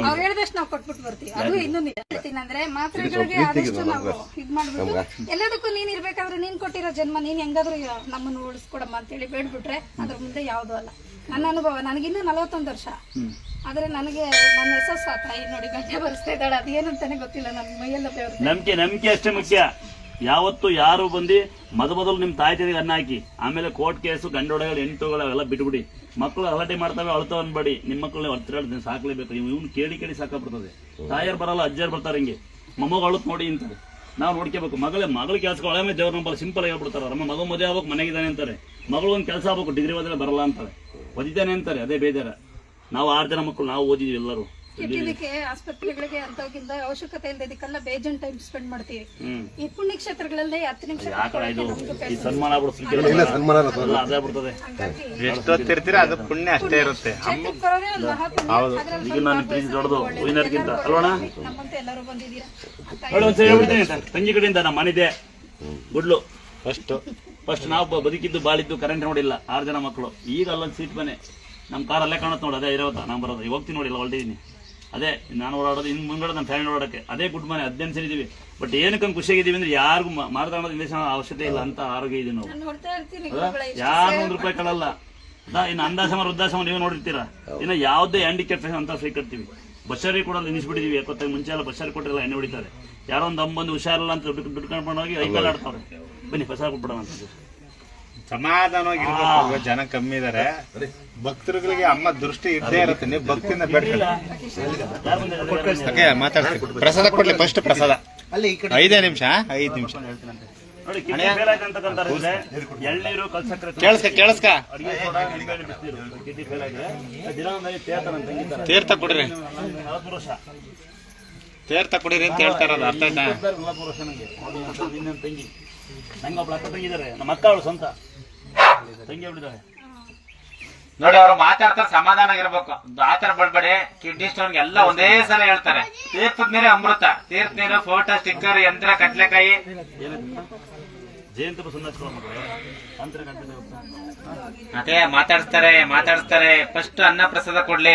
ಅವ್ರು ಹೇಳಿದಷ್ಟು ನಾವು ಕೊಟ್ಬಿಟ್ಟು ಬರ್ತೀವಿ. ಅದು ಇನ್ನೊಂದು ಹೇಳ್ತೀನಿ ಅಂದ್ರೆ ಮಾತ್ರೆಗಳಿಗೆ ಆದಷ್ಟು ನಾವು ಇದ್ ಮಾಡ್ಬಿಟ್ಟು ಎಲ್ಲದಕ್ಕೂ ನೀನ್ ಇರ್ಬೇಕಾದ್ರೆ ನೀನ್ ಕೊಟ್ಟಿರೋ ಜನ್ಮ ನೀನ್ ಹೆಂಗಾದ್ರೂ ನಮ್ಮನ್ನು ಉಳಿಸ್ಕೊಡಮ್ಮ ಅಂತೇಳಿ ಬೇಡ್ಬಿಟ್ರೆ ಅದ್ರ ಮುಂದೆ ಯಾವ್ದು ಅಲ್ಲ. ನನ್ನ ಅನುಭವ ನನಗಿನ್ನೂ ನಲವತ್ತೊಂದು ವರ್ಷ. ಆದ್ರೆ ನನಗೆ ನನ್ನ ಹೆಸರು ತಾಯಿ ನೋಡಿ ಗಂಟೆ ಬರ್ಸ್ತಾ ಇದ್ದಾಳೆ. ಅದೇನಂತಾನೆ ಗೊತ್ತಿಲ್ಲ ನನ್ನ ಮೈಯಲ್ಲ ನಂಬಿಕೆ ಅಷ್ಟೇ ಮುಖ್ಯ. ಯಾವತ್ತು ಯಾರು ಬಂದು ಮೊದ ಮೊದಲು ನಿಮ್ಮ ತಾಯಿ ತಂದೆಗೆ ಅನ್ನ ಹಾಕಿ, ಆಮೇಲೆ ಕೋರ್ಟ್ ಕೇಸು ಗಂಡೊಡಗಳು ಎಂಟುಗಳು ಅವೆಲ್ಲ ಬಿಟ್ಬಿಡಿ. ಮಕ್ಕಳು ಅಲಟೆ ಮಾಡ್ತಾವೆ, ಅಳ್ತಾವ ಅನ್ಬೇಡಿ. ನಿಮ್ಮ ಮಕ್ಕಳನ್ನ ಹೊತ್ತಿರಾಡ್ತೀನಿ ಸಾಕ್ಲೇಬೇಕು. ಇವ್ನು ಕೇಳಿ ಕೇಳಿ ಸಾಕಾಗ್ಬಿಡ್ತದೆ. ತಾಯಿಯರು ಬರಲ್ಲ ಅಜ್ಜರ್ ಬರ್ತಾರೆ ಹಿಂಗೆ. ಮೊಮ್ಮಗ ಅಳುತ್ ನೋಡಿ ಅಂತಾರೆ. ನಾವು ನೋಡ್ಕೋಬೇಕು. ಮಗಳೇ ಮಗಳ ಕೆಲಸ ಒಳಮೇ ದೇವ್ರ ನಂಬಲ್ಲ ಸಿಂಪಲ್ ಆಗಿ ಹೇಳ್ಬಿಡ್ತಾರೆ. ನಮ್ಮ ಮಗ ಮದುವೆ ಆಗ್ಬೇಕು ಮನೆಗಿದ್ದಾನೆ ಅಂತಾರೆ. ಮಗಳು ಒಂದು ಕೆಲಸ ಆಗ್ಬೇಕು, ಡಿಗ್ರಿ ಓದಿದ್ರೆ ಬರಲ್ಲ ಅಂತಾರೆ. ಓದಿದ್ದಾನೆ ಅಂತಾರೆ, ಅದೇ ಬೇಜಾರ. ನಾವು ಆರು ಜನ ಮಕ್ಕಳು ನಾವು ಓದಿದ್ವಿ ಎಲ್ಲರೂ. ಕೆಟ್ಟಿದ್ದಕ್ಕೆ ಆಸ್ಪತ್ರೆಗಳಿಗೆ ಅಂತವಕ್ಕಿಂತ ಅವಶ್ಯಕತೆ ಇಲ್ಲದೆ ಇದಕ್ಕೆಲ್ಲ ಬೇಜನ್ ಟೈಮ್ ಸ್ಪೆಂಡ್ ಮಾಡ್ತೀವಿ. ಈ ಪುಣ್ಯ ಕ್ಷೇತ್ರಗಳಲ್ಲೇ ಹತ್ತು ನಿಮಿಷ ಎಷ್ಟೊತ್ತಿರ್ತೀರ? ಅದು ಪುಣ್ಯ ಅಷ್ಟೇ ಇರುತ್ತೆ. ಈಗ ನಾನು ಪ್ರೀತಿ ದೊಡ್ಡದು ಅಲ್ವಣ ಎಲ್ಲರೂ ಬಂದಿದ್ದೀರಾ? ನೋಡಿ ಒಂದ್ಸರಿ ಹೇಳ್ಬಿಡ್ತೀನಿ. ತಂಗಿ ಕಡೆಯಿಂದ ನಮ್ಮ ಮನಿದೆ ಗುಡ್ಲು. ಫಸ್ಟ್. ಫಸ್ಟ್ ನಾವು ಬದುಕಿದ್ದು ಬಾಳಿದ್ದು ಕರೆಂಟ್ ನೋಡಿಲ್ಲ. ಆರು ಜನ ಮಕ್ಕಳು. ಈಗ ಅಲ್ಲೊಂದು ಸೀಟ್ ಮನೆ. ನಮ್ಮ ಕಾರ್ ಅಲ್ಲೇ ಕಾಣುತ್ತೆ ನೋಡಿ ಅದೇ ಇರೋತ್ತ ನಾನು ಬರೋದು. ಈಗ ಹೋಗ್ತೀನಿ ನೋಡಿಲ್ಲ ಹೊರಟಿದ್ದೀನಿ ಅದೇ ನಾನು ಓಡಾಡೋದು ಇನ್ನು ಮುಂದೆ ನಮ್ಮ ಫ್ಯಾಮಿಲಿ ಓಡಾಡಕ್ಕೆ ಅದೇ ಗುಡ್ ಮನೆ ಹದಿನೆಂಟು ಸರಿ ಇದೀವಿ ಬಟ್ ಏನಕ್ಕೆ ಖುಷಿಯಾಗಿದ್ದೀವಿ ಅಂದ್ರೆ ಯಾರಿಗೂ ಮಾರಾಟ ಇಂಜೆಕ್ಷನ್ ಅವಶ್ಯಕತೆ ಇಲ್ಲ ಅಂತ ಆರೋಗ್ಯ ಇದೆ ನಾವು. ಯಾರು ಒಂದು ರೂಪಾಯಿ ಕಳಲ್ಲ ಅದ ಇನ್ನು ಅಂದಾಸಮ ವೃದ್ಧಾಸಮ ನೀವು ನೋಡಿರ್ತೀರಾ? ಇನ್ನು ಯಾವುದೇ ಹ್ಯಾಂಡಿಕ್ಯಾಪ್ ಅಂತ ಸ್ವೀಕರ್ತೀವಿ ಬಸ್ಸರಿ ಕೂಡ ನಿಲ್ಲಿಸ್ಬಿಟ್ಟಿದೀವಿ. ಯಾಕೊತ್ತಾಗ ಮುಂಚೆ ಎಲ್ಲ ಬಸ್ಸರಿ ಕೊಟ್ಟಿರಲ್ಲ ಎಣ್ಣೆ ಹೊಡಿತಾರೆ. ಯಾರೋ ಒಂದು ಅಮ್ಮಂದು ಹುಷಾರಿಲ್ಲ ಅಂತ ದುಡ್ಡು ದುಡ್ಡು ಕಣ್ಕೊಂಡು ಹೋಗಿ ಐಪಲ್ ಆಡ್ತಾರೆ ಆಡ್ತಾವ್ರೆ. ಬನ್ನಿ ಬಸ್ಸಾರ್ ಕೊಟ್ಬಿಡೋಣ ಅಂತ. ಸಮಾಧಾನವಾಗಿ ಇರ್ಬೇಕು ಜನ ಕಮ್ಮಿ ಇದಾರೆ. ಭಕ್ತರುಗಳಿಗೆ ಅಮ್ಮ ದೃಷ್ಟಿ ಇದ್ದೇ ಇರುತ್ತೆ. ನೀವು ಭಕ್ತಿಯಿಂದ ಬೇಡ್ಕೊಳ್ಳಿ ಮಾತಾಡ್ತೀವಿ? ಮಾತಾಡ್ತೀನಿ ಪ್ರಸಾದ ಕೊಡ್ಲಿ ಫಸ್ಟ್ ಪ್ರಸಾದ. ಐದೇ ನಿಮಿಷ ಐದು ನಿಮಿಷ. ಕೇಳಿಸ್ಕ ಕೇಳಿಸ್ಕ. ತೀರ್ಥ ಕೊಡ್ರಿ. ತೀರ್ಥ ಕೊಡಿರಿ ಅಂತ ಹೇಳ್ತಾರ ಅರ್ಥ ಆಯ್ತಾ? ಇನ್ನೊಂದು ತಂಗಿ. ನಂಗೆ ಒಬ್ಳು ಅಕ್ಕ ತಂಗಿದ್ದಾರೆ ನಮ್ಮ ಅಕ್ಕ ಅವಳು ಸ್ವಂತ. ತಂಗಿ ನೋಡಿ ಅವ್ರು ಮಾತಾಡ್ತಾರೆ ಸಮಾಧಾನ ಆಗಿರ್ಬೇಕು. ಆತರ ಬಡ್ಬೇಡಿ. ಕಿಡ್ನಿ ಸ್ಟೋನ್ ಎಲ್ಲ ಒಂದೇ ಸಲ ಹೇಳ್ತಾರೆ. ತೀರ್ಥದ ಮೇಲೆ ಅಮೃತ ತೀರ್ಥ ನೀರು ಫೋಟೋ ಸ್ಟಿಕ್ಕರ್ ಯಂತ್ರ ಕಟ್ಲೆಕಾಯಿ ಜಯಂತ ಅದೇ ಮಾತಾಡಿಸ್ತಾರೆ ಮಾತಾಡಿಸ್ತಾರೆ. ಫಸ್ಟ್ ಅನ್ನ ಪ್ರಸಾದ ಕೊಡ್ಲಿ.